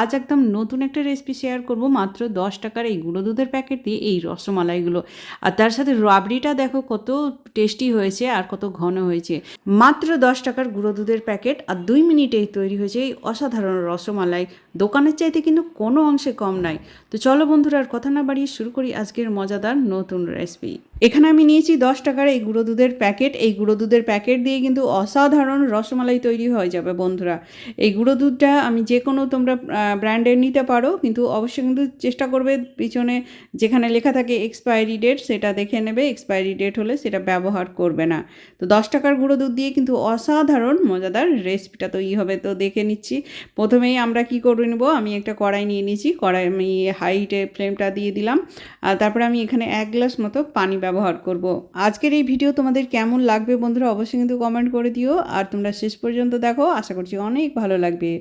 আজ একদম নতুন একটা রেসিপি শেয়ার করব। মাত্র দশ টাকার এই গুঁড়ো দুধের প্যাকেট দিয়ে এই রসমালাইগুলো। আর তার সাথে রাবড়িটা দেখো কত টেস্টি হয়েছে আর কত ঘন হয়েছে। মাত্র দশ টাকার গুঁড়ো দুধের প্যাকেট আর দুই মিনিটেই তৈরি হয়েছে এই অসাধারণ রসমালাই। দোকানের চাইতে কিন্তু কোনো অংশে কম নাই। তো চলো বন্ধুরা, আর কথা না বাড়িয়ে শুরু করি আজকের মজাদার নতুন রেসিপি এখানে আমি নিয়েছি দশ টাকার এই গুঁড়ো দুধের প্যাকেট। এই গুঁড়ো দুধের প্যাকেট দিয়ে কিন্তু অসাধারণ রসমালাই তৈরি হয়ে যাবে বন্ধুরা। এই গুঁড়ো দুধটা আমি যে কোনো তোমরা ব্র্যান্ডের নিতে পারো, কিন্তু অবশ্যই কিন্তু চেষ্টা করবে পিছনে যেখানে লেখা থাকে এক্সপায়ারি ডেট সেটা দেখে নেবে। এক্সপায়ারি ডেট হলে সেটা ব্যবহার করবে না। তো দশ টাকার গুঁড়ো দুধ দিয়ে কিন্তু অসাধারণ মজাদার রেসিপিটা তৈরি হবে। তো দেখে নিচ্ছি। প্রথমেই আমরা কি করে নেব, আমি একটা কড়াই নিয়ে নিয়েছি, কড়াই আমি হাইটে ফ্লেমটা দিয়ে দিলাম। আর তারপরে আমি এখানে এক গ্লাস মতো পানি ব্যবহার করব। আজকের এই ভিডিও তোমাদের কেমন লাগবে বন্ধুরা অবশ্যই কিন্তু কমেন্ট করে দিও। আর তোমরা শেষ পর্যন্ত দেখো, আশা করছি অনেক ভালো লাগবে।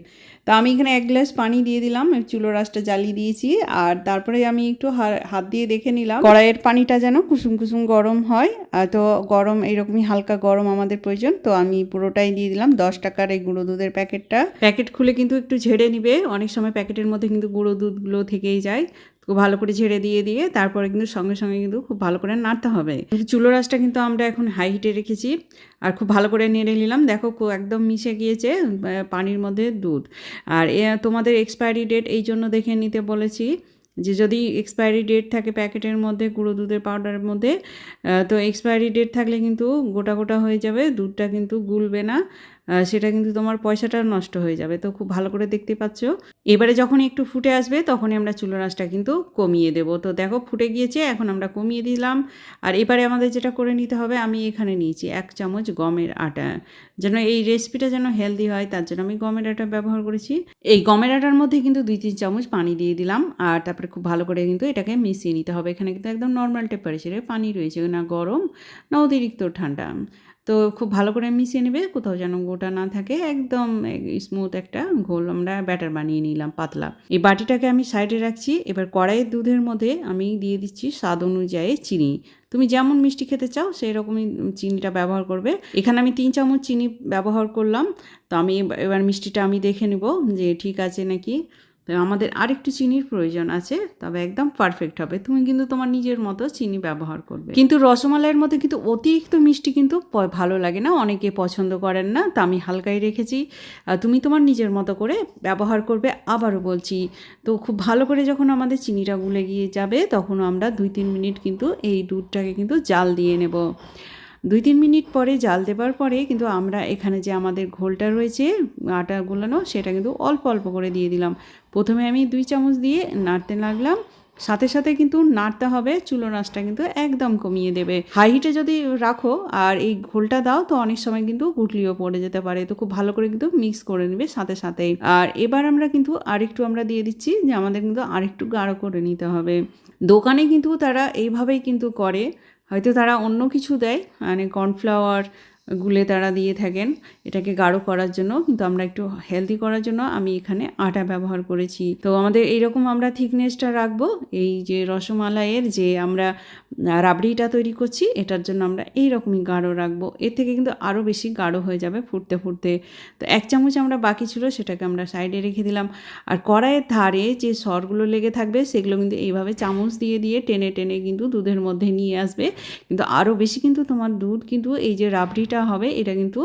তা আমি এখানে এক গ্লাস পানি দিয়ে দিলাম চুলো রাসটা জ্বালিয়ে দিয়েছি। আর তারপরে আমি একটু হাত দিয়ে দেখে নিলাম, কড়াইয়ের পানিটা যেন কুসুম কুসুম গরম হয়। তো গরম এইরকমই হালকা গরম আমাদের প্রয়োজন। তো আমি পুরোটাই দিয়ে দিলাম, দশ টাকার এই গুঁড়ো দুধের প্যাকেটটা। প্যাকেট খুলে কিন্তু একটু ঝেড়ে নিবে অনেক সময় প্যাকেটের মধ্যে কিন্তু গুঁড়ো দুধগুলো থেকেই যায়। ভালো করে ঝেড়ে দিয়ে দিয়ে তারপরে কিন্তু সঙ্গে সঙ্গে কিন্তু খুব ভালো করে নাড়তে হবে। চুলো রাসটা কিন্তু আমরা এখন হাই হিটে রেখেছি আর খুব ভালো করে নেড়ে নিলাম। দেখো একদম মিশে গিয়েছে পানির মধ্যে দুধ। আর এ, তোমাদের এক্সপায়ারি ডেট এই জন্য দেখে নিতে বলেছি যে যদি এক্সপায়ারি ডেট থাকে প্যাকেটের মধ্যে, গুঁড়ো দুধের পাউডারের মধ্যে তো এক্সপায়ারি ডেট থাকলে কিন্তু গোটা গোটা হয়ে যাবে, দুধটা কিন্তু গুলবে না। সেটা কিন্তু তোমার পয়সাটা নষ্ট হয়ে যাবে। তো খুব ভালো করে দেখতে পাচ্ছ। এবারে যখন একটু ফুটে আসবে, তখনই আমরা চুলো রাসটা কিন্তু কমিয়ে দেব। তো দেখো ফুটে গিয়েছে, এখন আমরা কমিয়ে দিলাম। আর এবারে আমাদের যেটা করে নিতে হবে, আমি এখানে নিয়েছি এক চামচ গমের আটা। যেন এই রেসিপিটা যেন হেলদি হয়, তার জন্য আমি গমের আটা ব্যবহার করেছি। এই গমের আটার মধ্যে কিন্তু দুই তিন চামচ পানি দিয়ে দিলাম। আর তারপরে খুব ভালো করে কিন্তু এটাকে মিশিয়ে নিতে হবে। এখানে কিন্তু একদম নর্মাল টেম্পারেচারে পানি রয়েছে, না গরম, না অতিরিক্ত ঠান্ডা। তো খুব ভালো করে মিশিয়ে নেবে, কোথাও যেন গোটা না থাকে, একদম স্মুথ একটা ঘোল আমরা ব্যাটার বানিয়ে নিলাম, পাতলা। এই বাটিটাকে আমি সাইডে রাখছি, এবার কড়াইয়ের দুধের মধ্যে আমি দিয়ে দিচ্ছি স্বাদ অনুযায়ী চিনি। তুমি যেমন মিষ্টি খেতে চাও সেই রকমই চিনিটা ব্যবহার করবে। এখানে আমি তিন চামচ চিনি ব্যবহার করলাম, তো আমি এবার মিষ্টিটা আমি দেখে নেব যে ঠিক আছে নাকি। তো আমাদের আরেকটু চিনির প্রয়োজন আছে, তবে একদম পারফেক্ট হবে। তুমি কিন্তু তোমার নিজের মতো চিনি ব্যবহার করবে। কিন্তু রসমালাইয়ের মধ্যে কিন্তু অতিরিক্ত মিষ্টি কিন্তু ভালো লাগে না। অনেকে পছন্দ করেন না, তা আমি হালকাই রেখেছি। তুমি তোমার নিজের মতো করে ব্যবহার করবে, আবারও বলছি। তো খুব ভালো করে যখন আমাদের চিনিটা গুলে গিয়ে যাবে, তখন আমরা দুই তিন মিনিট কিন্তু এই দুধটাকে কিন্তু জাল দিয়ে নেব। দুই তিন মিনিট পরে জাল দেবার পরে কিন্তু আমরা এখানে যে আমাদের ঘোলটা রয়েছে, আটা গোলানো, সেটা কিন্তু অল্প অল্প করে দিয়ে দিলাম। প্রথমে আমি দুই চামচ দিয়ে নাড়তে লাগলাম। সাথে সাথে কিন্তু নাড়তে হবে চুলো নাচটা কিন্তু একদম কমিয়ে দেবে। হাই হিটে যদি রাখো আর এই ঘোলটা দাও, তো অনেক সময় কিন্তু গুটলিও পড়ে যেতে পারে। তো খুব ভালো করে কিন্তু মিক্স করে নেবে সাথে সাথেই। আর এবার আমরা কিন্তু আরেকটু আমরা দিয়ে দিচ্ছি যে আমাদের কিন্তু আরেকটু গাঢ় করে নিতে হবে। দোকানে কিন্তু তারা এইভাবেই কিন্তু করে। হয়তো তারা অন্য কিছু দেয় মানে কর্নফ্লাওয়ার গুলে তারা দিয়ে থাকেন। এটাকে গাঢ় করার জন্য, কিন্তু আমরা একটু হেলদি করার জন্য আমি এখানে আটা ব্যবহার করেছি। তো আমাদের এইরকম আমরা থিকনেসটা রাখব। এই যে রসমালাইয়ের যে আমরা রাবড়িটা তৈরি করছি, এটার জন্য আমরা এই রকমই গাঢ় রাখব। এর থেকে কিন্তু আরও বেশি গাঢ় হয়ে যাবে ফুটতে ফুটতে। তো এক চামচ আমরা বাকি ছিল, সেটাকে আমরা সাইডে রেখে দিলাম। আর কড়াইয়ের ধারে যে সরগুলো লেগে থাকবে, সেগুলো কিন্তু এইভাবে চামচ দিয়ে দিয়ে টেনে টেনে কিন্তু দুধের মধ্যে নিয়ে আসবে। কিন্তু আরও বেশি কিন্তু তোমার দুধ কিন্তু এই যে রাবড়িটা যেটা হবে, এটা কিন্তু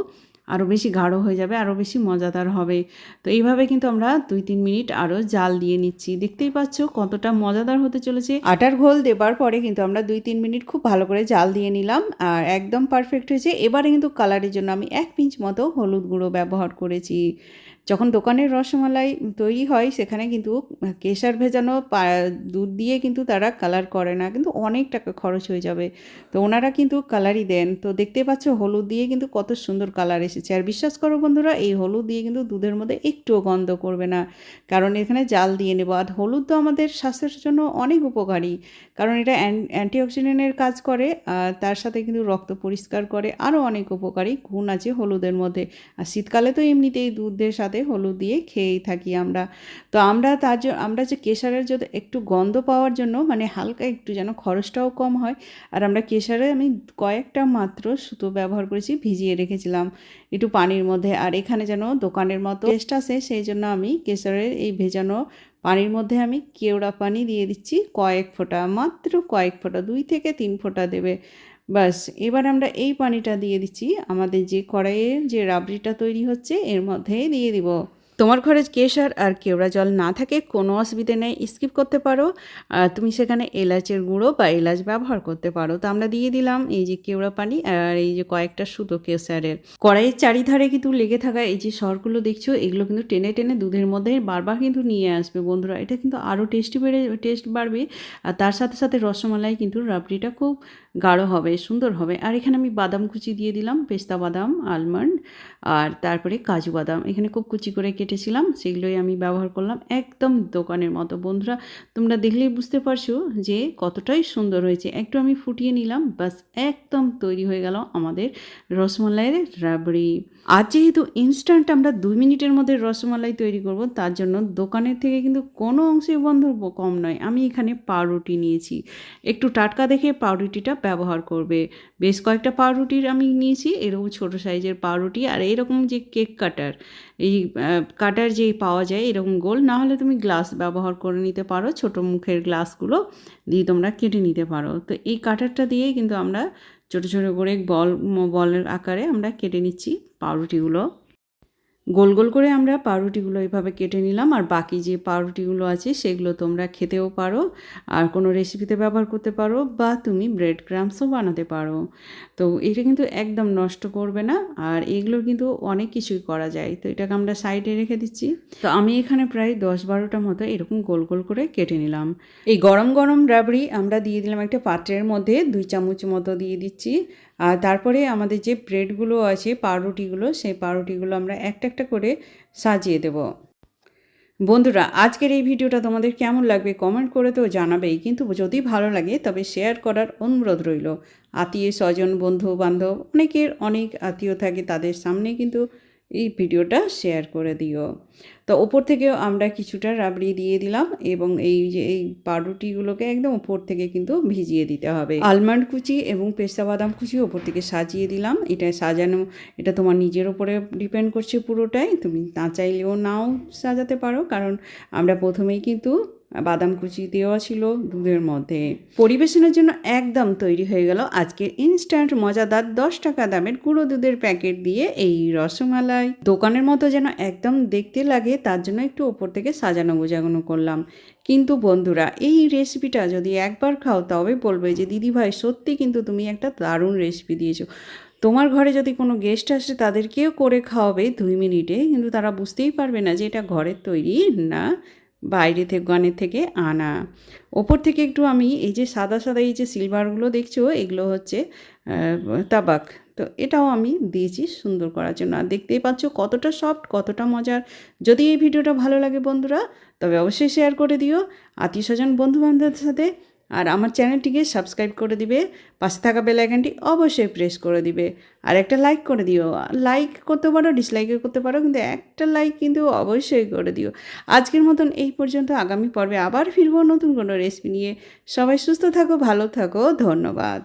আরও বেশি গাঢ় হয়ে যাবে আরও বেশি মজাদার হবে। তো এইভাবে কিন্তু আমরা দুই তিন মিনিট আরও জাল দিয়ে নিচ্ছি। দেখতেই পাচ্ছ কতটা মজাদার হতে চলেছে। আটার ঘোল দেবার পরে কিন্তু আমরা দুই তিন মিনিট খুব ভালো করে জাল দিয়ে নিলাম। আর একদম পারফেক্ট হয়েছে। এবারে কিন্তু কালারের জন্য আমি এক পিঞ্চ মতো হলুদ গুঁড়ো ব্যবহার করেছি। যখন দোকানের রসমালাই তৈরি হয়, সেখানে কিন্তু কেশার ভেজানো দুধ দিয়ে কিন্তু তারা কালার করে না, কিন্তু অনেক টাকা খরচ হয়ে যাবে। তো ওনারা কিন্তু কালারই দেন। তো দেখতে পাচ্ছ হলুদ দিয়ে কিন্তু কত সুন্দর কালার এসেছে। আর বিশ্বাস করো বন্ধুরা, এই হলুদ দিয়ে কিন্তু দুধের মধ্যে একটুও গন্ধ করবে না। কারণ এখানে জাল দিয়ে নেব। আর হলুদ তো আমাদের স্বাস্থ্যের জন্য অনেক উপকারী। কারণ এটা অ্যান্টিঅক্সিডেন্টের কাজ করে তার সাথে কিন্তু রক্ত পরিষ্কার করে। আরও অনেক উপকারী গুণ আছে হলুদের মধ্যে। আর শীতকালে তো এমনিতেই দুধের সাথে হলুদ দিয়ে খেয়েই থাকি আমরা। তো আমরা তার জন্য আমরা যে কেশারের যদি একটু গন্ধ পাওয়ার জন্য মানে হালকা একটু যেন খরচটাও কম হয়, আর আমরা কেশারে আমি কয়েকটা মাত্র সুতো ব্যবহার করেছি, ভিজিয়ে রেখেছিলাম একটু পানির মধ্যে। আর এখানে যেন দোকানের মতো টেস্ট আছে সেই জন্য আমি কেশরের এই ভেজানো পানির মধ্যে আমি কেওড়া পানি দিয়ে দিচ্ছি। কয়েক ফোঁটা, মাত্র কয়েক ফোঁটা, দুই থেকে তিন ফোঁটা দেবে। বাস এবার আমরা এই পানিটা দিয়ে দিচ্ছি। আমাদের যে কড়াইয়ের যে রাবড়িটা তৈরি হচ্ছে, এর মধ্যেই দিয়ে দিব। তোমার ঘরে কেশর আর কেওড়া জল না থাকে, কোনো অসুবিধে নেই স্কিপ করতে পারো। আর তুমি সেখানে এলাচের গুঁড়ো বা এলাচ ব্যবহার করতে পারো। তো আমরা দিয়ে দিলাম এই যে কেওড়া পানি আর এই যে কয়েকটা সুতো কেশারের কড়াইয়ের চারিধারে কিন্তু লেগে থাকা এই যে সরগুলো দেখছ, এগুলো কিন্তু টেনে টেনে দুধের মধ্যে বারবার কিন্তু নিয়ে আসবে বন্ধুরা। এটা কিন্তু আরও টেস্টি বেড়ে, টেস্ট বাড়বে। আর তার সাথে সাথে রসমালাই কিন্তু রাবড়িটা খুব গাঢ় হবে, সুন্দর হবে। আর এখানে আমি বাদাম কুচি দিয়ে দিলাম, পেস্তা বাদাম আলমন্ড আর তারপরে কাজু বাদাম। এখানে খুব কুচি করে কেটেছিলাম, সেগুলোই আমি ব্যবহার করলাম একদম দোকানের মতো। বন্ধুরা, তোমরা দেখলেই বুঝতে পারছ যে কতটাই সুন্দর হয়েছে। একটু আমি ফুটিয়ে নিলাম, বাস একদম তৈরি হয়ে গেল আমাদের রসমালাইয়ের রাবড়ি। আর যেহেতু ইনস্ট্যান্ট আমরা দুই মিনিটের মধ্যে রসমালাই তৈরি করব, তার জন্য দোকানের থেকে কিন্তু কোনো অংশে বন্ধু কম নয়। আমি এখানে পাউরুটি নিয়েছি। একটু টাটকা দেখে পাউরুটিটা ব্যবহার করবে। বেশ কয়েকটা পাউরুটির আমি নিয়েছি, এরকম ছোটো সাইজের পাউরুটি আর এরকম যে কেক কাটার, এই কাটার যে পাওয়া যায় এরকম গোল, না হলে তুমি গ্লাস ব্যবহার করে নিতে পারো, ছোট মুখের গ্লাসগুলো দিয়ে তোমরা কেটে নিতে পারো। তো এই কাটারটা দিয়েই কিন্তু আমরা ছোটো ছোটো করে বল, বলের আকারে আমরা কেটে নিচ্ছি পাউরুটিগুলো। গোল গোল করে আমরা পাউরুটিগুলো এভাবে কেটে নিলাম, আর বাকি যে পাউরুটিগুলো আছে সেগুলো তোমরা খেতেও পারো, আর কোনো রেসিপিতে ব্যবহার করতে পারো, বা তুমি ব্রেড ক্রামসও বানাতে পারো। তো এটা কিন্তু একদম নষ্ট করবে না, আর এগুলো কিন্তু অনেক কিছুই করা যায়। তো এটাকে আমরা সাইডে রেখে দিচ্ছি। তো আমি এখানে প্রায় দশ বারোটা মতো এরকম গোল গোল করে কেটে নিলাম। এই গরম গরম রাবড়ি আমরা দিয়ে দিলাম একটা পাত্রের মধ্যে, দুই চামচ মতো দিয়ে দিচ্ছি। আর তারপরে আমাদের যে ব্রেডগুলো আছে, পাউরুটিগুলো, সেই পাউরুটিগুলো আমরা একটা একটা করে সাজিয়ে দেব। বন্ধুরা, আজকের এই ভিডিওটা তোমাদের কেমন লাগবে কমেন্ট করে তো জানাবেই। কিন্তু যদি ভালো লাগে, তবে শেয়ার করার অনুরোধ রইল। আত্মীয় স্বজন বন্ধু বান্ধব অনেকের অনেক আত্মীয় থাকে, তাদের সামনে কিন্তু এই ভিডিওটা শেয়ার করে দিও। তো ওপর থেকেও আমরা কিছুটা রাবড়ি দিয়ে দিলাম এবং এই যে এই পাউরুটিগুলোকে একদম ওপর থেকে কিন্তু ভিজিয়ে দিতে হবে। আলমন্ড কুচি এবং পেস্তা বাদাম কুচি ওপর থেকে সাজিয়ে দিলাম। এটা সাজানো, এটা তোমার নিজের ওপরে ডিপেন্ড করছে পুরোটাই। তুমি না চাইলেও নাও সাজাতে পারো। কারণ আমরা প্রথমেই কিন্তু বাদাম কুচি দেওয়া ছিল দুধের মধ্যে। পরিবেশনের জন্য একদম তৈরি হয়ে গেল আজকের ইনস্ট্যান্ট মজাদার দশ টাকা দামের গুঁড়ো দুধের প্যাকেট দিয়ে এই রসমালাই। দোকানের মতো যেন একদম দেখতে লাগে, তার জন্য একটু ওপর থেকে সাজানো গোজানো করলাম। কিন্তু বন্ধুরা, এই রেসিপিটা যদি একবার খাও, তবে বলবে যে দিদিভাই সত্যি কিন্তু তুমি একটা দারুণ রেসিপি দিয়েছ। তোমার ঘরে যদি কোনো গেস্ট আসে, তাদেরকেও করে খাওয়াবে দুই মিনিটে, কিন্তু তারা বুঝতেই পারবে না যে, এটা ঘরের তৈরি না। বাইরে থেকে গানের থেকে আনা। ওপর থেকে একটু আমি এই যে সাদা সাদা এই যে সিলভারগুলো দেখছ, এগুলো হচ্ছে তাবাক। তো এটাও আমি দিয়েছি সুন্দর করার জন্য। আর দেখতেই পাচ্ছ কতটা সফট কতটা মজার। যদি এই ভিডিওটা ভালো লাগে বন্ধুরা, তবে অবশ্যই শেয়ার করে দিও। আত্মীয় স্বজন বন্ধুবান্ধবের সাথে আর আমার চ্যানেলটিকে সাবস্ক্রাইব করে দিবে, পাশে থাকা বেল আইকনটি অবশ্যই প্রেস করে দিবে। আর একটা লাইক করে দিও। লাইক করতে পারো ডিসলাইকও করতে পারো, কিন্তু একটা লাইক কিন্তু অবশ্যই করে দিও। আজকের মতন এই পর্যন্ত। আগামী পর্বে আবার ফিরবো নতুন কোনো রেসিপি নিয়ে। সবাই সুস্থ থাকো, ভালো থাকো। ধন্যবাদ।